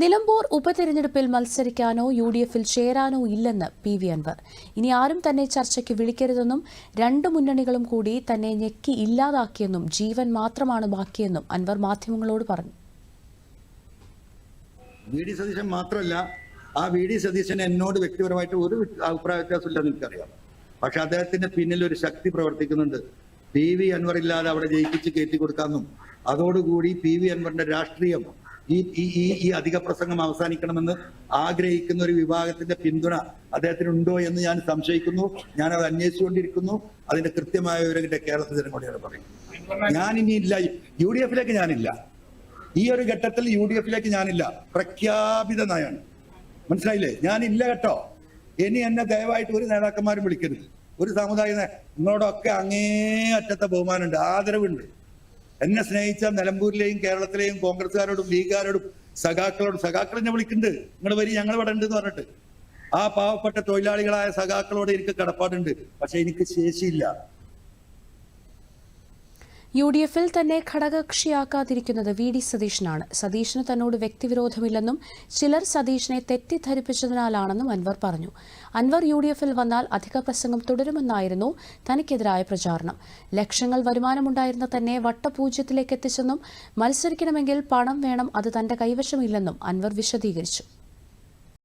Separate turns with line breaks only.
നിലമ്പൂർ ഉപതെരഞ്ഞെടുപ്പിൽ മത്സരിക്കാനോ U D എഫിൽ ചേരാനോ ഇല്ലെന്ന് പി വി അൻവർ. ഇനി ആരും തന്നെ ചർച്ചയ്ക്ക് വിളിക്കരുതെന്നും രണ്ട് മുന്നണികളും കൂടി തന്നെ ഞെക്കി ഇല്ലാതാക്കിയെന്നും ജീവൻ മാത്രമാണ് ബാക്കിയെന്നും അൻവർ മാധ്യമങ്ങളോട് പറഞ്ഞു.
വി ഡി സതീശൻ മാത്രമല്ല ആ വി ഡി സതീശൻ എന്നോട് വ്യക്തിപരമായിട്ട് ഒരു അഭിപ്രായ വ്യത്യാസമില്ലെന്ന് എനിക്കറിയാം. പക്ഷെ അദ്ദേഹത്തിന്റെ പിന്നിൽ ഒരു ശക്തി പ്രവർത്തിക്കുന്നുണ്ട്. പി വി അൻവർ ഇല്ലാതെ അവിടെ ജയിപ്പിച്ച് കയറ്റി കൊടുക്കാമെന്നും അതോടുകൂടി പി വി അൻവറിന്റെ രാഷ്ട്രീയം ഈ ഈ ഈ അധിക പ്രസംഗം അവസാനിക്കണമെന്ന് ആഗ്രഹിക്കുന്ന ഒരു വിഭാഗത്തിന്റെ പിന്തുണ അദ്ദേഹത്തിന് ഉണ്ടോ എന്ന് ഞാൻ സംശയിക്കുന്നു. ഞാൻ അത് അന്വേഷിച്ചുകൊണ്ടിരിക്കുന്നു. അതിന്റെ കൃത്യമായ വിവരം കേരളത്തിൽ ജനങ്ങളോട് പറയും ഞാൻ ഇനി ഇല്ല. യു ഡി എഫിലേക്ക് ഞാനില്ല. ഈ ഒരു ഘട്ടത്തിൽ യു ഡി എഫിലേക്ക് ഞാനില്ല. പ്രഖ്യാപിത നയാണ് മനസ്സിലായില്ലേ? ഞാനില്ല കേട്ടോ. ഇനി എന്നെ ദയവായിട്ട് ഒരു നേതാക്കന്മാരും വിളിക്കരുത്. ഒരു സമുദായ നിങ്ങളോടൊക്കെ അങ്ങേ അറ്റത്തെ ബഹുമാനമുണ്ട്. ആദരവുണ്ട്. എന്നെ സ്നേഹിച്ച നിലമ്പൂരിലെയും കേരളത്തിലെയും കോൺഗ്രസ്സുകാരോടും ലീഗുകാരോടും സഖാക്കളോടും സഖാക്കൾ എന്നെ വിളിക്കുന്നുണ്ട്. നിങ്ങൾ വരി ഞങ്ങൾ ഇവിടെ ഉണ്ട് എന്ന് പറഞ്ഞിട്ട്. ആ പാവപ്പെട്ട തൊഴിലാളികളായ സഖാക്കളോട് എനിക്ക് കടപ്പാടുണ്ട്. പക്ഷെ എനിക്ക് ശേഷിയില്ല.
യു ഡി എഫിൽ തന്നെ ഘടകകക്ഷിയാക്കാതിരിക്കുന്നത് വി ഡി സതീശനാണ്. സതീശന് തന്നോട് വ്യക്തിവിരോധമില്ലെന്നും ചിലർ സതീഷിനെ തെറ്റിദ്ധരിപ്പിച്ചതിനാലാണെന്നും അൻവർ പറഞ്ഞു. അൻവർ യു ഡി എഫിൽ വന്നാൽ അധിക പ്രസംഗം തുടരുമെന്നായിരുന്നു തനിക്കെതിരായ പ്രചാരണം. ലക്ഷങ്ങൾ വരുമാനമുണ്ടായിരുന്ന തന്നെ വട്ടപൂജ്യത്തിലേക്ക് എത്തിച്ചെന്നും മത്സരിക്കണമെങ്കിൽ പണം വേണം അത് തന്റെ കൈവശമില്ലെന്നും അൻവർ വിശദീകരിച്ചു.